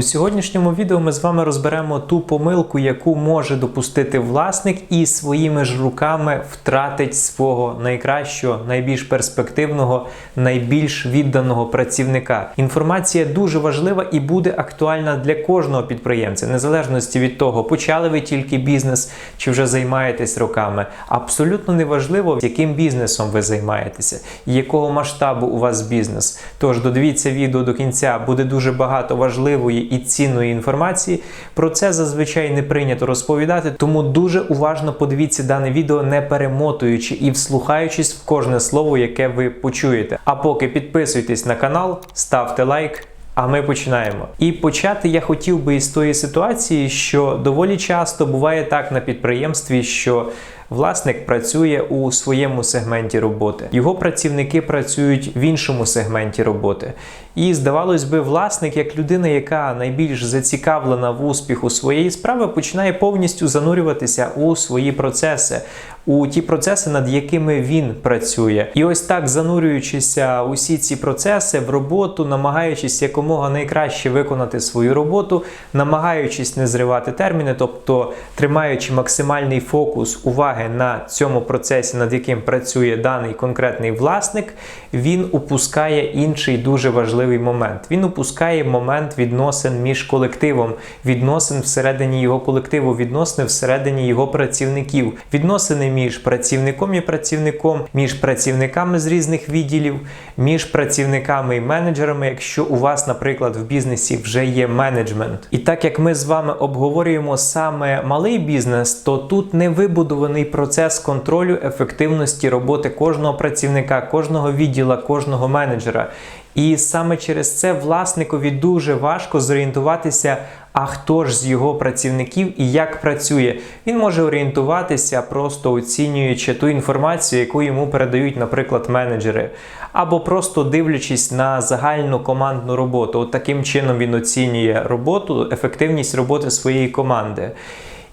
У сьогоднішньому відео ми з вами розберемо ту помилку, яку може допустити власник і своїми ж руками втратить свого найкращого, найбільш перспективного, найбільш відданого працівника. Інформація дуже важлива і буде актуальна для кожного підприємця, незалежності від того, почали ви тільки бізнес чи вже займаєтесь роками. Абсолютно неважливо, яким бізнесом ви займаєтеся якого масштабу у вас бізнес. Тож додивіться відео до кінця, буде дуже багато важливої і цінної інформації. Про це зазвичай не прийнято розповідати, тому дуже уважно подивіться дане відео, не перемотуючи і вслухаючись в кожне слово, яке ви почуєте. А поки підписуйтесь на канал, ставте лайк. А ми починаємо. І почати я хотів би із тої ситуації, що доволі часто буває так на підприємстві, що власник працює у своєму сегменті роботи, його працівники працюють в іншому сегменті роботи. І здавалось би, власник, як людина, яка найбільш зацікавлена в успіху своєї справи, починає повністю занурюватися у свої процеси, у ті процеси, над якими він працює. І ось так, занурюючися усі ці процеси в роботу, намагаючись якомога найкраще виконати свою роботу, намагаючись не зривати терміни, тобто тримаючи максимальний фокус уваги на цьому процесі, над яким працює даний конкретний власник, він упускає інший дуже важливий момент. Він упускає момент відносин між колективом, відносин всередині його колективу, відносини всередині його працівників, відносини між працівником і працівником, між працівниками з різних відділів, між працівниками і менеджерами, якщо у вас, наприклад, в бізнесі вже є менеджмент. І так як ми з вами обговорюємо саме малий бізнес, то тут не вибудований процес контролю ефективності роботи кожного працівника, кожного відділа, кожного менеджера. І саме через це власникові дуже важко зорієнтуватися, а хто ж з його працівників і як працює. Він може орієнтуватися, просто оцінюючи ту інформацію, яку йому передають, наприклад, менеджери, або просто дивлячись на загальну командну роботу. От таким чином він оцінює роботу, ефективність роботи своєї команди.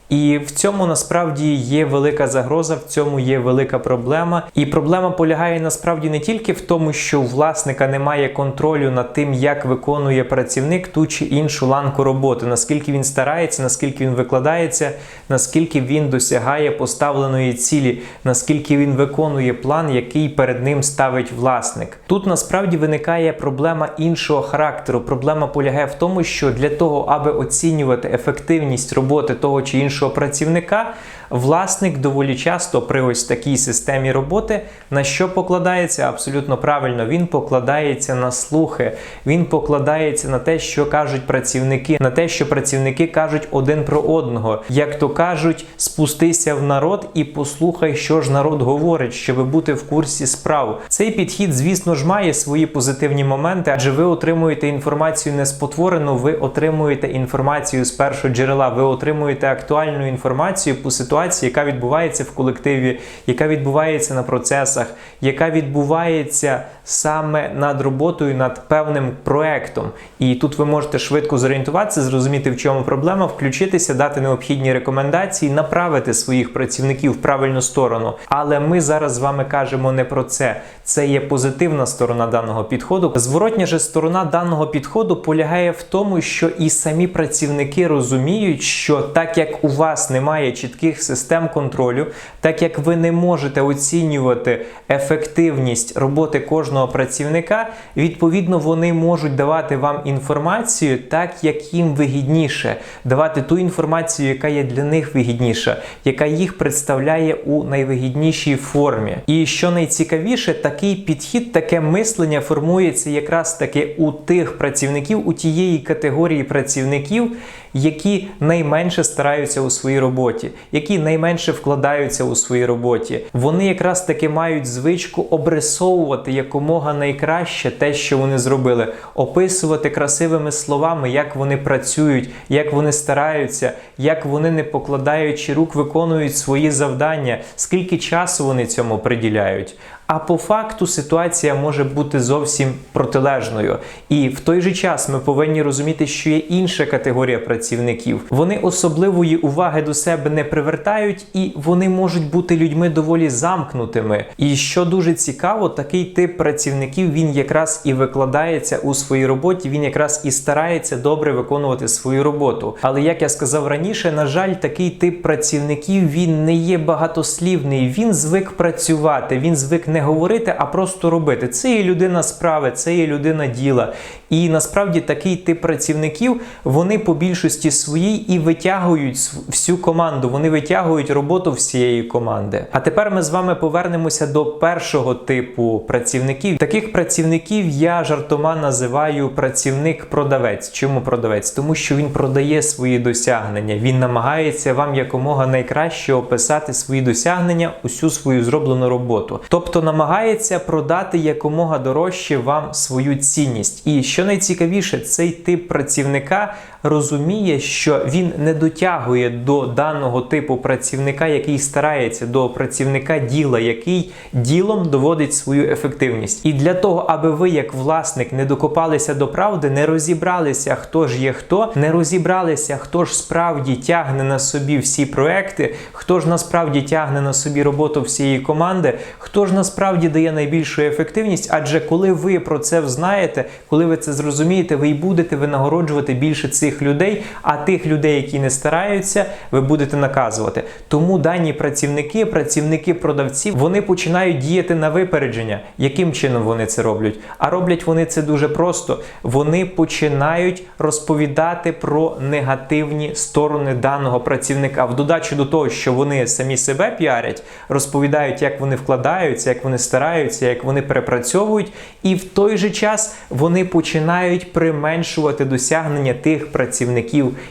І в цьому насправді є велика загроза, в цьому є велика проблема. І проблема полягає насправді не тільки в тому, що у власника немає контролю над тим, як виконує працівник ту чи іншу ланку роботи, наскільки він старається, наскільки він викладається, наскільки він досягає поставленої цілі, наскільки він виконує план, який перед ним ставить власник. Тут насправді виникає проблема іншого характеру. Проблема полягає в тому, що для того, аби оцінювати ефективність роботи того чи іншого іншого працівника, власник доволі часто при ось такій системі роботи на що покладається абсолютно правильно. Він покладається на слухи, він покладається на те, що кажуть працівники, на те, що працівники кажуть один про одного. Як то кажуть, спустися в народ і послухай, що ж народ говорить, щоб бути в курсі справ. Цей підхід, звісно ж, має свої позитивні моменти, адже ви отримуєте інформацію не спотворену, ви отримуєте інформацію з першого джерела, ви отримуєте актуальну інформацію по ситуації, яка відбувається в колективі, яка відбувається на процесах, яка відбувається саме над роботою над певним проектом. І тут ви можете швидко зорієнтуватися, зрозуміти, в чому проблема, включитися, дати необхідні рекомендації, направити своїх працівників в правильну сторону. Але ми зараз з вами кажемо не про це. Це є позитивна сторона даного підходу. Зворотня же сторона даного підходу полягає в тому, що і самі працівники розуміють, що так як у вас немає чітких систем контролю, так як ви не можете оцінювати ефективність роботи кожного працівника, відповідно, вони можуть давати вам інформацію так, як їм вигідніше, давати ту інформацію, яка є для них вигідніша, яка їх представляє у найвигіднішій формі. І що найцікавіше, такий підхід, таке мислення формується якраз таки у тих працівників, у тієї категорії працівників, які найменше стараються у своїй роботі, які найменше вкладаються у своїй роботі. Вони якраз таки мають звичку обрисовувати якомога найкраще те, що вони зробили, описувати красивими словами, як вони працюють, як вони стараються, як вони не покладаючи рук, виконують свої завдання, скільки часу вони цьому приділяють. А по факту ситуація може бути зовсім протилежною. І в той же час ми повинні розуміти, що є інша категорія працівників. Вони особливої уваги до себе не привертають, і вони можуть бути людьми доволі замкнутими. І що дуже цікаво, такий тип працівників він якраз і викладається у своїй роботі. Він якраз і старається добре виконувати свою роботу. Але як я сказав раніше, на жаль, такий тип працівників він не є багатослівний. Він звик працювати, він звик не говорити, а просто робити. Це є людина справи, це є людина діла. І насправді такий тип працівників вони по більшості своїй і витягують всю команду. Вони витягують роботу всієї команди. А тепер ми з вами повернемося до першого типу працівників. Таких працівників я жартома називаю працівник-продавець. Чому продавець? Тому що він продає свої досягнення. Він намагається вам якомога найкраще описати свої досягнення, усю свою зроблену роботу. Тобто намагається продати якомога дорожче вам свою цінність. І що найцікавіше, цей тип працівника розуміє, що він не дотягує до даного типу працівника, який старається до працівника діла, який ділом доводить свою ефективність. І для того, аби ви, як власник, не докопалися до правди, не розібралися, хто ж є хто, не розібралися, хто ж справді тягне на собі всі проекти, хто ж насправді тягне на собі роботу всієї команди, хто ж насправді дає найбільшу ефективність. Адже коли ви про це взнаєте, коли ви це зрозумієте, ви й будете винагороджувати більше цих людей, а тих людей, які не стараються, ви будете наказувати. Тому дані працівники, працівники продавців, вони починають діяти на випередження. Яким чином вони це роблять? А роблять вони це дуже просто. Вони починають розповідати про негативні сторони даного працівника. В додачу до того, що вони самі себе піарять, розповідають, як вони вкладаються, як вони стараються, як вони перепрацьовують, і в той же час вони починають применшувати досягнення тих працівників,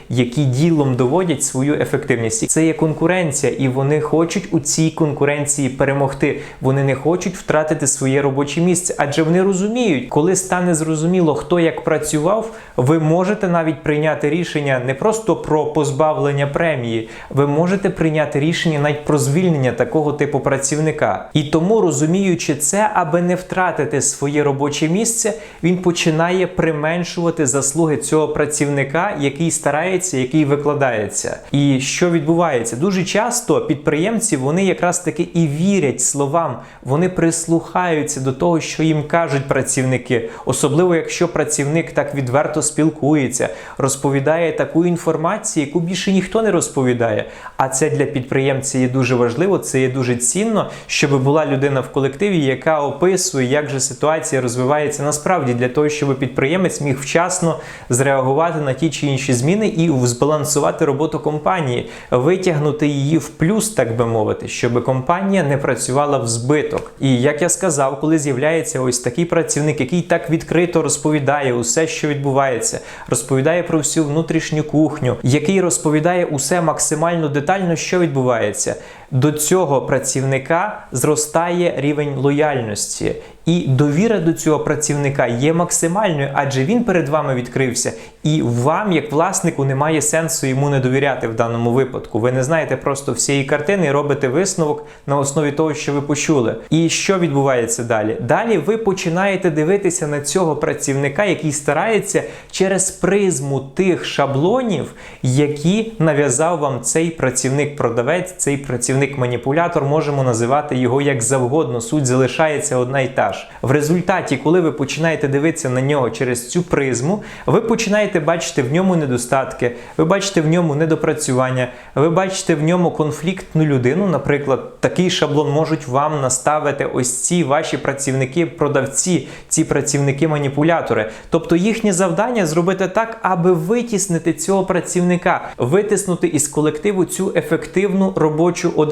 які ділом доводять свою ефективність. Це є конкуренція, і вони хочуть у цій конкуренції перемогти. Вони не хочуть втратити своє робоче місце, адже вони розуміють, коли стане зрозуміло, хто як працював, ви можете навіть прийняти рішення не просто про позбавлення премії, ви можете прийняти рішення навіть про звільнення такого типу працівника. І тому, розуміючи це, аби не втратити своє робоче місце, він починає применшувати заслуги цього працівника, який старається, який викладається. І що відбувається? Дуже часто підприємці вони якраз таки і вірять словам, вони прислухаються до того, що їм кажуть працівники, особливо якщо працівник так відверто спілкується, розповідає таку інформацію, яку більше ніхто не розповідає. А це для підприємця є дуже важливо, це є дуже цінно, щоб була людина в колективі, яка описує, як же ситуація розвивається насправді для того, щоб підприємець міг вчасно зреагувати на ті чи інші зміни і збалансувати роботу компанії, витягнути її в плюс, так би мовити, щоб компанія не працювала в збиток. І як я сказав, коли з'являється ось такий працівник, який так відкрито розповідає усе, що відбувається, розповідає про всю внутрішню кухню, який розповідає усе максимально детально, що відбувається. До цього працівника зростає рівень лояльності, і довіра до цього працівника є максимальною, адже він перед вами відкрився, і вам, як власнику, немає сенсу йому не довіряти в даному випадку. Ви не знаєте просто всієї картини робите висновок на основі того, що ви почули. І що відбувається далі? Далі ви починаєте дивитися на цього працівника, який старається через призму тих шаблонів, які нав'язав вам цей працівник-продавець, цей працівник-маніпулятор, можемо називати його як завгодно. Суть залишається одна і та ж. В результаті, коли ви починаєте дивитися на нього через цю призму, ви починаєте бачити в ньому недостатки, ви бачите в ньому недопрацювання, ви бачите в ньому конфліктну людину. Наприклад, такий шаблон можуть вам наставити ось ці ваші працівники-продавці, ці працівники-маніпулятори. Тобто їхнє завдання зробити так, аби витіснити цього працівника, витиснути із колективу цю ефективну робочу одиницю,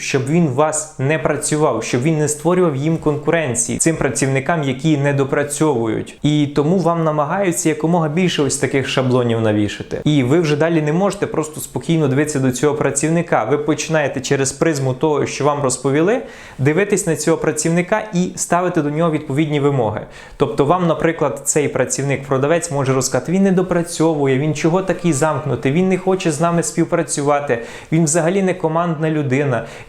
щоб він вас не працював, щоб він не створював їм конкуренції. цим працівникам, які не допрацьовують. І тому вам намагаються якомога більше ось таких шаблонів навішати. І ви вже далі не можете просто спокійно дивитися до цього працівника. Ви починаєте через призму того, що вам розповіли, дивитись на цього працівника і ставити до нього відповідні вимоги. Тобто, вам, наприклад, цей працівник-продавець може розказати, він не допрацьовує, він чого такий замкнутий, він не хоче з нами співпрацювати, він взагалі не командна людина,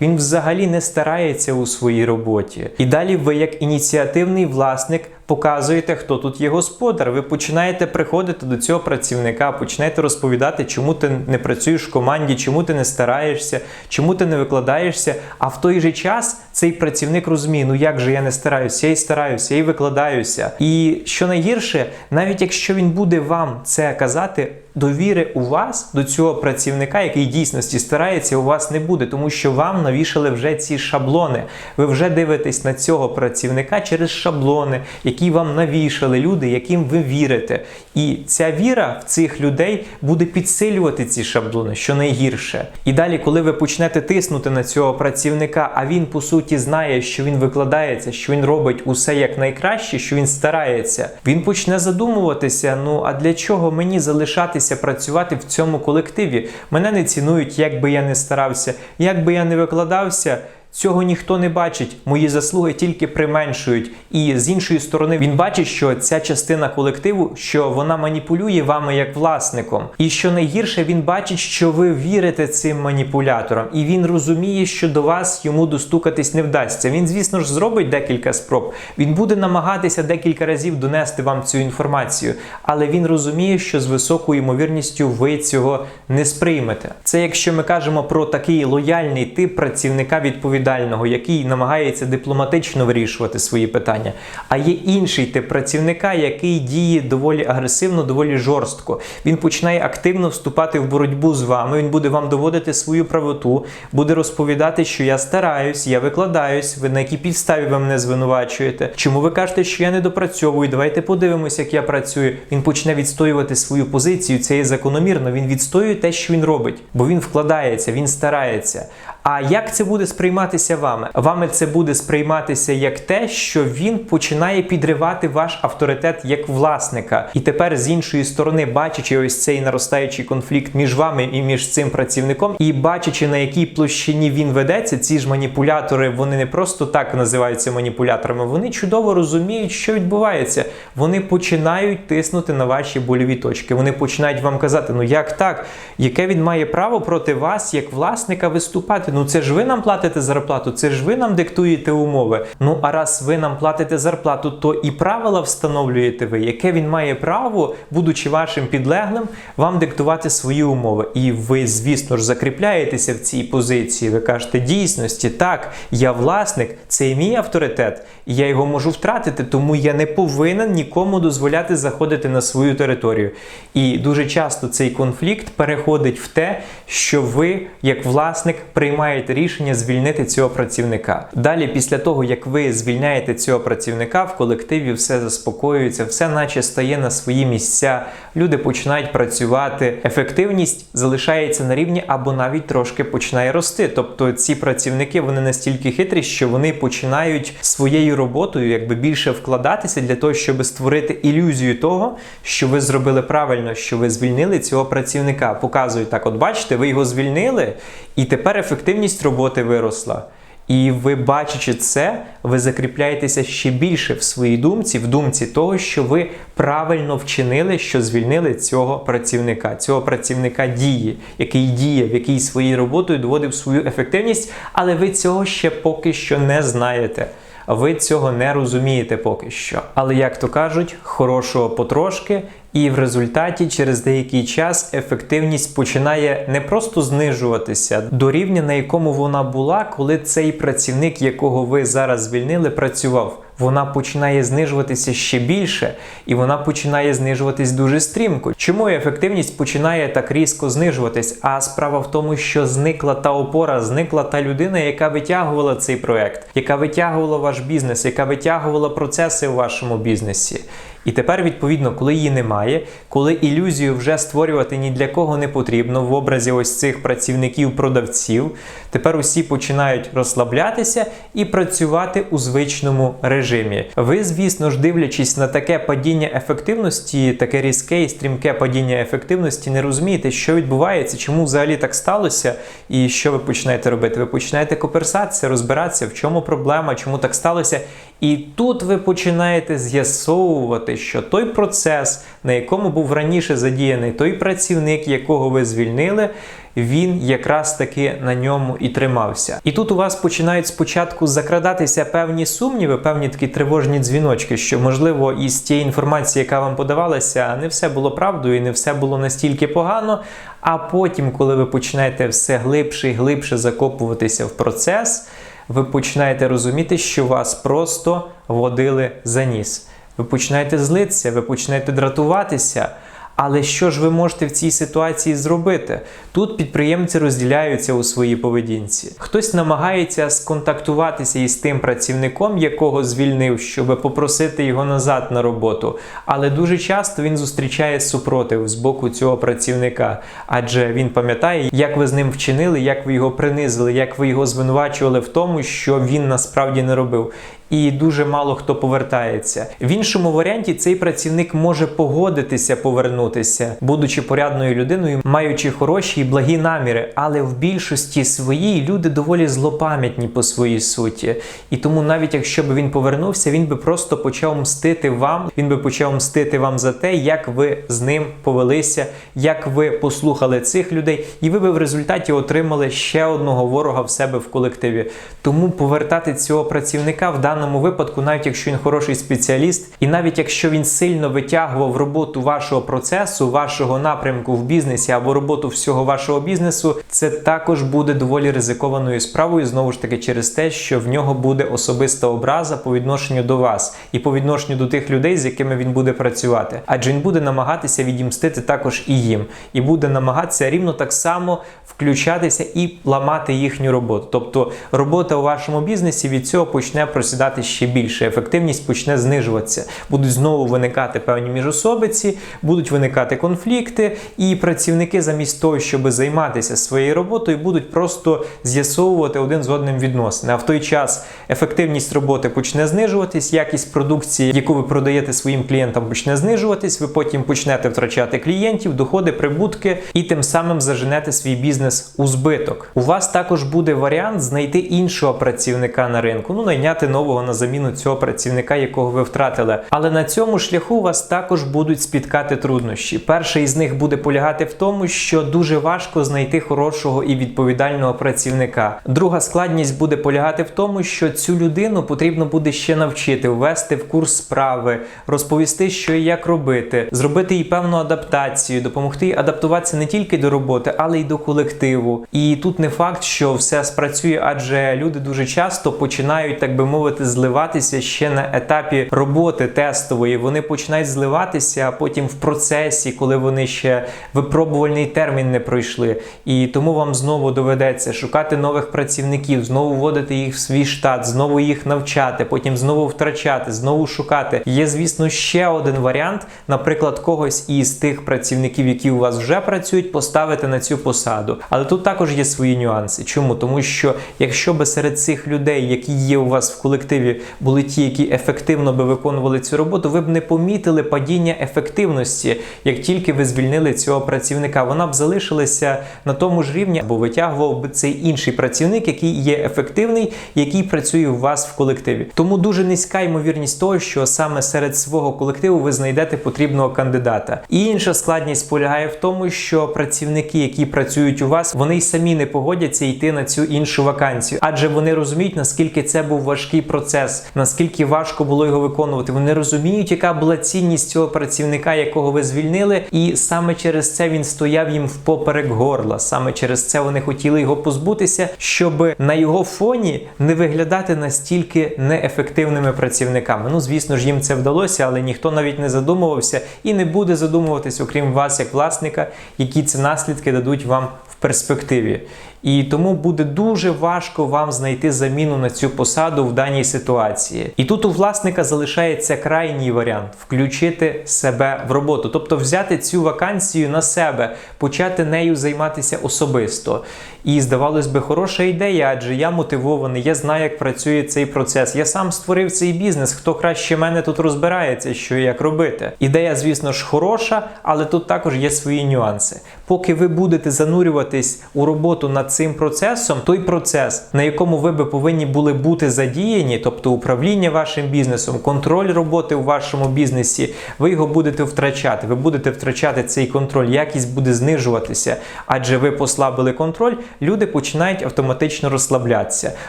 він взагалі не старається у своїй роботі. І далі ви, як ініціативний власник, показуєте, хто тут є господар. Ви починаєте приходити до цього працівника, починаєте розповідати, чому ти не працюєш в команді, чому ти не стараєшся, чому ти не викладаєшся. А в той же час цей працівник розуміє, ну як же я не стараюся, я і стараюся, я і викладаюся. І що найгірше, навіть якщо він буде вам це казати. Довіри у вас до цього працівника, який дійсності старається, у вас не буде, тому що вам навішали вже ці шаблони. Ви вже дивитесь на цього працівника через шаблони, які вам навішали люди, яким ви вірите. І ця віра в цих людей буде підсилювати ці шаблони, що найгірше. І далі, коли ви почнете тиснути на цього працівника, а він по суті знає, що він викладається, що він робить усе як найкраще, що він старається, він почне задумуватися: ну а для чого мені залишатися працювати в цьому колективі? Мене не цінують, як би я не старався, як би я не викладався. Цього ніхто не бачить, мої заслуги тільки применшують. І з іншої сторони, він бачить, що ця частина колективу, що вона маніпулює вами як власником. І що найгірше, він бачить, що ви вірите цим маніпуляторам, і він розуміє, що до вас йому достукатись не вдасться. Він, звісно ж, зробить декілька спроб. Він буде намагатися декілька разів донести вам цю інформацію, але він розуміє, що з високою ймовірністю ви цього не сприймете. Це якщо ми кажемо про такий лояльний тип працівника відповідального, який намагається дипломатично вирішувати свої питання. А є інший тип працівника, який діє доволі агресивно, доволі жорстко. Він починає активно вступати в боротьбу з вами. Він буде вам доводити свою правоту, буде розповідати, що я стараюсь, я викладаюсь. Ви на якій підставі ви мене звинувачуєте? Чому ви кажете, що я не допрацьовую? Давайте подивимося, як я працюю. Він почне відстоювати свою позицію. Це є закономірно. Він відстоює те, що він робить, бо він вкладається, він старається. А як це буде сприйматися вами? Вами це буде сприйматися як те, що він починає підривати ваш авторитет як власника. І тепер з іншої сторони, бачачи ось цей наростаючий конфлікт між вами і між цим працівником, і бачачи на якій площині він ведеться, ці ж маніпулятори вони не просто так називаються маніпуляторами, вони чудово розуміють, що відбувається. Вони починають тиснути на ваші больові точки. Вони починають вам казати: ну як так, яке він має право проти вас, як власника, виступати? Ну це ж ви нам платите зарплату, це ж ви нам диктуєте умови. Ну а раз ви нам платите зарплату, то і правила встановлюєте ви, яке він має право, будучи вашим підлеглим, вам диктувати свої умови. І ви, звісно ж, закріпляєтеся в цій позиції. Ви кажете, дійсності, так, я власник, це і мій авторитет, і я його можу втратити, тому я не повинен нікому дозволяти заходити на свою територію. І дуже часто цей конфлікт переходить в те, що ви, як власник, приймаєте рішення звільнити цього працівника. Далі, після того, як ви звільняєте цього працівника, в колективі все заспокоюється, все наче стає на свої місця. Люди починають працювати. Ефективність залишається на рівні або навіть трошки починає рости. Тобто ці працівники вони настільки хитрі, що вони починають своєю роботою якби більше вкладатися для того, щоб створити ілюзію того, що ви зробили правильно, що ви звільнили цього працівника. Показують так, от бачите, ви його звільнили, і тепер ефективність роботи виросла. І ви, бачачи це, ви закріпляєтеся ще більше в своїй думці, в думці того, що ви правильно вчинили, що звільнили цього працівника, цього працівника дії, який діяв, який своєю роботою доводив свою ефективність, але ви цього ще поки що не знаєте. Ви цього не розумієте поки що. Але як то кажуть, хорошого потрошки, і в результаті через деякий час ефективність починає не просто знижуватися до рівня, на якому вона була, коли цей працівник, якого ви зараз звільнили, працював. Вона починає знижуватися ще більше, і вона починає знижуватись дуже стрімко. Чому ефективність починає так різко знижуватись? А справа в тому, що зникла та опора, зникла та людина, яка витягувала цей проект, яка витягувала ваш бізнес, яка витягувала процеси у вашому бізнесі. І тепер, відповідно, коли її немає, коли ілюзію вже створювати ні для кого не потрібно в образі ось цих працівників-продавців, тепер усі починають розслаблятися і працювати у звичному режимі. Ви, звісно ж, дивлячись на таке падіння ефективності, таке різке і стрімке падіння ефективності, не розумієте, що відбувається, чому взагалі так сталося, і що ви починаєте робити. Ви починаєте коперсатися, розбиратися, в чому проблема, чому так сталося. І тут ви починаєте з'ясовувати, що той процес, на якому був раніше задіяний той працівник, якого ви звільнили, він якраз таки на ньому і тримався. І тут у вас починають спочатку закрадатися певні сумніви, певні такі тривожні дзвіночки, що можливо із тієї інформації, яка вам подавалася, не все було правдою, і не все було настільки погано. А потім, коли ви починаєте все глибше і глибше закопуватися в процес, ви починаєте розуміти, що вас просто водили за ніс. Ви починаєте злитися, ви починаєте дратуватися. Але що ж ви можете в цій ситуації зробити? Тут підприємці розділяються у своїй поведінці. Хтось намагається сконтактуватися із тим працівником, якого звільнив, щоб попросити його назад на роботу. Але дуже часто він зустрічає супротив з боку цього працівника, адже він пам'ятає, як ви з ним вчинили, як ви його принизили, як ви його звинувачували в тому, що він насправді не робив і дуже мало хто повертається. В іншому варіанті цей працівник може погодитися повернутися, будучи порядною людиною, маючи хороші і благі наміри, але в більшості своїй люди доволі злопам'ятні по своїй суті. І тому, навіть якщо б він повернувся, він би просто почав мстити вам. Він би почав мстити вам за те, як ви з ним повелися, як ви послухали цих людей, і ви би в результаті отримали ще одного ворога в себе в колективі. Тому повертати цього працівника в даному випадку, навіть якщо він хороший спеціаліст, і навіть якщо він сильно витягував роботу вашого процесу, вашого напрямку в бізнесі або роботу всього вашого бізнесу, це також буде доволі ризикованою справою, знову ж таки, через те, що в нього буде особиста образа по відношенню до вас і по відношенню до тих людей, з якими він буде працювати. Адже він буде намагатися відімстити також і їм, і буде намагатися рівно так само включатися і ламати їхню роботу. Тобто робота у вашому бізнесі від цього почне просідати ще більше. Ефективність почне знижуватися. Будуть знову виникати певні міжособиці, будуть виникати конфлікти, і працівники, замість того, щоб займатися своєю роботою, будуть просто з'ясовувати один з одним відносини. А в той час ефективність роботи почне знижуватись, якість продукції, яку ви продаєте своїм клієнтам, почне знижуватись. Ви потім почнете втрачати клієнтів, доходи, прибутки, і тим самим заженете свій бізнес у збиток. У вас також буде варіант знайти іншого працівника на ринку, ну найняти нового на заміну цього працівника, якого ви втратили. Але на цьому шляху вас також будуть спіткати труднощі. Перший із них буде полягати в тому, що дуже важко знайти хорошого і відповідального працівника. Друга складність буде полягати в тому, що цю людину потрібно буде ще навчити, ввести в курс справи, розповісти, що і як робити, зробити їй певну адаптацію, допомогти адаптуватися не тільки до роботи, але й до колективу. І тут не факт, що все спрацює, адже люди дуже часто починають, так би мовити, зливатися ще на етапі роботи тестової. Вони починають зливатися, а потім в процесі, коли вони ще випробувальний термін не пройшли. І тому вам знову доведеться шукати нових працівників, знову вводити їх в свій штат, знову їх навчати, потім знову втрачати, знову шукати. Є, звісно, ще один варіант, наприклад, когось із тих працівників, які у вас вже працюють, поставити на цю посаду. Але тут також є свої нюанси. Чому? Тому що якщо би серед цих людей, які є у вас в колективі, були ті, які ефективно би виконували цю роботу, ви б не помітили падіння ефективності, як тільки ви звільнили цього працівника. Вона б залишилася на тому ж рівні, або витягував би цей інший працівник, який є ефективний, який працює у вас в колективі. Тому дуже низька ймовірність того, що саме серед свого колективу ви знайдете потрібного кандидата. І інша складність полягає в тому, що працівники, які працюють у вас, вони й самі не погодяться йти на цю іншу вакансію, адже вони розуміють, наскільки це був важкий процес, наскільки важко було його виконувати. Вони розуміють, яка була цінність цього працівника, якого ви звільнили, і саме через це він стояв їм впоперек горла. Саме через це вони хотіли його позбутися, щоб на його фоні не виглядати настільки неефективними працівниками. Ну, звісно ж, їм це вдалося, але ніхто навіть не задумувався і не буде задумуватись, окрім вас, як власника, які це наслідки дадуть вам в перспективі. І тому буде дуже важко вам знайти заміну на цю посаду в даній ситуації. І тут у власника залишається крайній варіант включити себе в роботу, тобто взяти цю вакансію на себе, почати нею займатися особисто. І здавалось би, хороша ідея, адже я мотивований, я знаю, як працює цей процес. Я сам створив цей бізнес. Хто краще мене тут розбирається, що і як робити. Ідея, звісно ж, хороша, але тут також є свої нюанси. Поки ви будете занурюватись у роботу над цим процесом, той процес, на якому ви би повинні були бути задіяні, тобто управління вашим бізнесом, контроль роботи у вашому бізнесі, ви його будете втрачати. Ви будете втрачати цей контроль, якість буде знижуватися, адже ви послабили контроль, люди починають автоматично розслаблятися.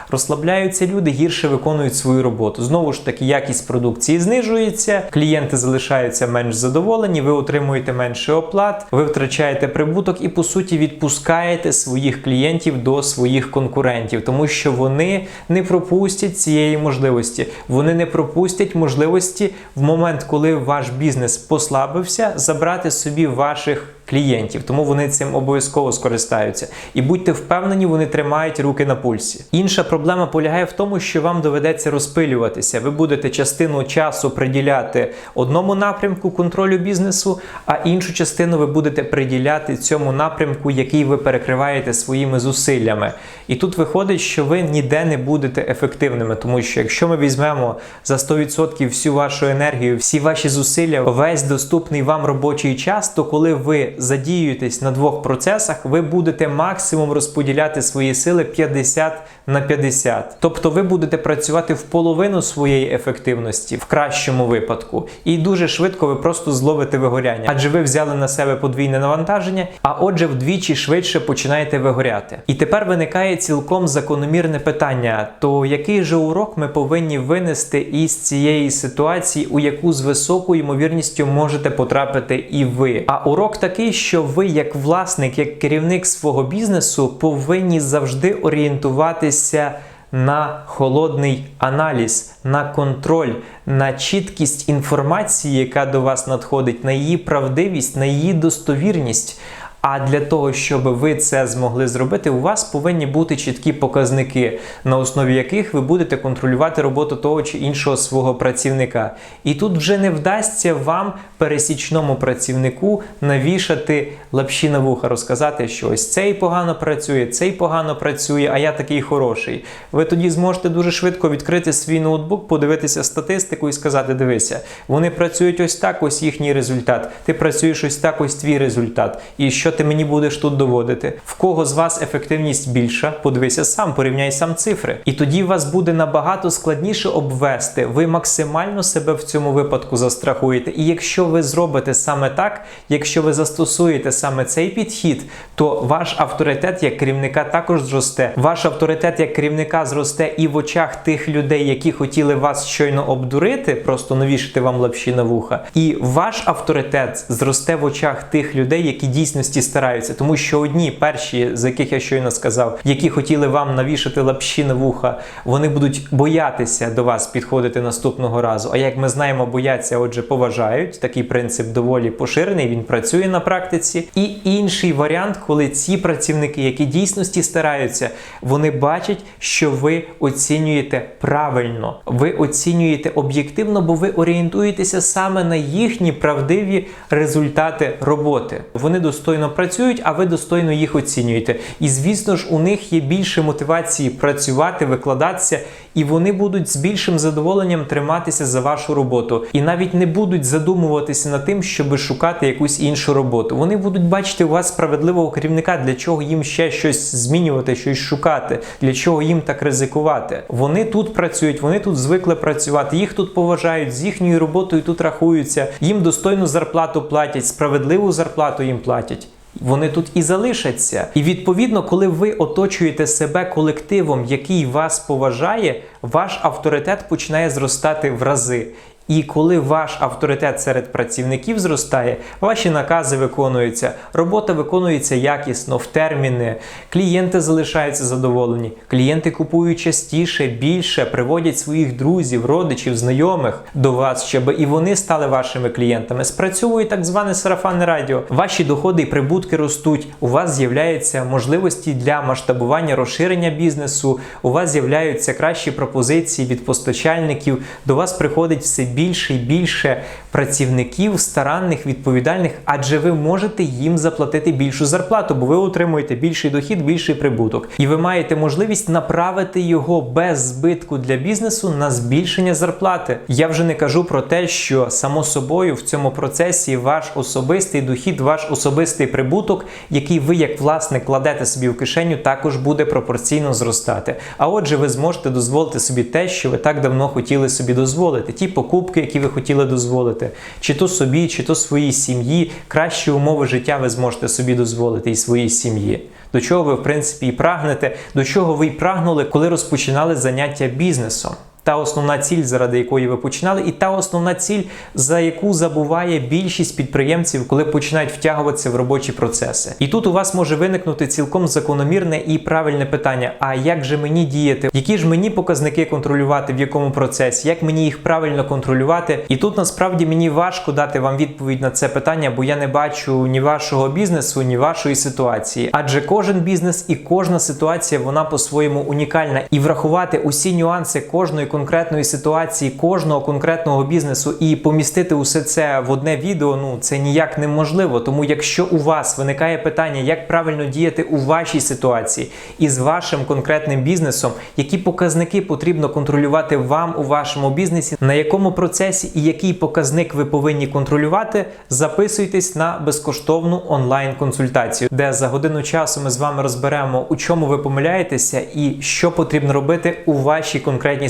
Розслабляються люди, гірше виконують свою роботу. Знову ж таки, якість продукції знижується, клієнти залишаються менш задоволені, ви отримуєте менше оплат, ви втрачаєте прибуток і по суті відпускаєте своїх клієнтів до своїх конкурентів, тому що вони не пропустять цієї можливості. Вони не пропустять можливості в момент, коли ваш бізнес послабився, забрати собі ваших клієнтів, тому вони цим обов'язково скористаються. І будьте впевнені, вони тримають руки на пульсі. Інша проблема полягає в тому, що вам доведеться розпилюватися. Ви будете частину часу приділяти одному напрямку контролю бізнесу, а іншу частину ви будете приділяти цьому напрямку, який ви перекриваєте своїми зусиллями. І тут виходить, що ви ніде не будете ефективними, тому що якщо ми візьмемо за 100% всю вашу енергію, всі ваші зусилля, весь доступний вам робочий час, то коли ви задіюєтесь на двох процесах, ви будете максимум розподіляти свої сили 50 на 50. Тобто ви будете працювати в половину своєї ефективності в кращому випадку, і дуже швидко ви просто зловите вигоряння, адже ви взяли на себе подвійне навантаження, а отже, вдвічі швидше починаєте вигоряти. І тепер виникає цілком закономірне питання: то який же урок ми повинні винести із цієї ситуації, у яку з високою ймовірністю можете потрапити і ви? А урок такий, що ви, як власник, як керівник свого бізнесу, повинні завжди орієнтуватися. На холодний аналіз, на контроль, на чіткість інформації, яка до вас надходить, на її правдивість, на її достовірність. А для того, щоб ви це змогли зробити, у вас повинні бути чіткі показники, на основі яких ви будете контролювати роботу того чи іншого свого працівника. І тут вже не вдасться вам, пересічному працівнику, навішати лапші на вуха, розказати, що ось цей погано працює, цей погано працює, а я такий хороший. Ви тоді зможете дуже швидко відкрити свій ноутбук, подивитися статистику і сказати: дивися, вони працюють ось так, ось їхній результат. Ти працюєш ось так, ось твій результат. І що ти мені будеш тут доводити? В кого з вас ефективність більша? Подивися сам, порівняй сам цифри. І тоді вас буде набагато складніше обвести. Ви максимально себе в цьому випадку застрахуєте. І якщо ви зробите саме так, якщо ви застосуєте саме цей підхід, то ваш авторитет як керівника також зросте. Ваш авторитет як керівника зросте і в очах тих людей, які хотіли вас щойно обдурити, просто навішати вам лапші на вуха. І ваш авторитет зросте в очах тих людей, які дійсності стараються, тому що одні перші, з яких я щойно сказав, які хотіли вам навішати лапші на вуха, вони будуть боятися до вас підходити наступного разу. А як ми знаємо, бояться, отже, поважають. Такий принцип доволі поширений, він працює на практиці. І інший варіант, коли ці працівники, які дійсності стараються, вони бачать, що ви оцінюєте правильно, ви оцінюєте об'єктивно, бо ви орієнтуєтеся саме на їхні правдиві результати роботи. Вони достойно працюють, а ви достойно їх оцінюєте. І звісно ж, у них є більше мотивації працювати, викладатися, і вони будуть з більшим задоволенням триматися за вашу роботу. І навіть не будуть задумуватися над тим, щоб шукати якусь іншу роботу. Вони будуть бачити у вас справедливого керівника, для чого їм ще щось змінювати, щось шукати, для чого їм так ризикувати. Вони тут працюють, вони тут звикли працювати, їх тут поважають, з їхньою роботою тут рахуються, їм достойну зарплату платять, справедливу зарплату їм платять. Вони тут і залишаться. І відповідно, коли ви оточуєте себе колективом, який вас поважає, ваш авторитет починає зростати в рази. І коли ваш авторитет серед працівників зростає, ваші накази виконуються, робота виконується якісно, в терміни, клієнти залишаються задоволені, клієнти купують частіше, більше, приводять своїх друзів, родичів, знайомих до вас, щоб і вони стали вашими клієнтами. Спрацьовує так зване сарафанне радіо. Ваші доходи і прибутки ростуть. У вас з'являються можливості для масштабування розширення бізнесу. У вас з'являються кращі пропозиції від постачальників. До вас приходить все більше і більше працівників, старанних, відповідальних, адже ви можете їм заплатити більшу зарплату, бо ви отримуєте більший дохід, більший прибуток, і ви маєте можливість направити його без збитку для бізнесу на збільшення зарплати. Я вже не кажу про те, що само собою в цьому процесі ваш особистий дохід, ваш особистий прибуток, який ви як власник кладете собі в кишеню, також буде пропорційно зростати. А отже, ви зможете дозволити собі те, що ви так давно хотіли собі дозволити, ті покупки, які ви хотіли дозволити, чи то собі, чи то своїй сім'ї, кращі умови життя ви зможете собі дозволити і своїй сім'ї. До чого ви, в принципі, і прагнете, до чого ви й прагнули, коли розпочинали заняття бізнесом. Та основна ціль, заради якої ви починали, і та основна ціль, за яку забуває більшість підприємців, коли починають втягуватися в робочі процеси. І тут у вас може виникнути цілком закономірне і правильне питання: а як же мені діяти? Які ж мені показники контролювати, в якому процесі, як мені їх правильно контролювати? І тут насправді мені важко дати вам відповідь на це питання, бо я не бачу ні вашого бізнесу, ні вашої ситуації. Адже кожен бізнес і кожна ситуація вона по-своєму унікальна, і врахувати усі нюанси кожної конкретної ситуації, кожного конкретного бізнесу і помістити усе це в одне відео, ну це ніяк неможливо. Тому, якщо у вас виникає питання, як правильно діяти у вашій ситуації із вашим конкретним бізнесом, які показники потрібно контролювати вам у вашому бізнесі, на якому процесі і який показник ви повинні контролювати, записуйтесь на безкоштовну онлайн-консультацію, де за годину часу ми з вами розберемо, у чому ви помиляєтеся і що потрібно робити у вашій конкретній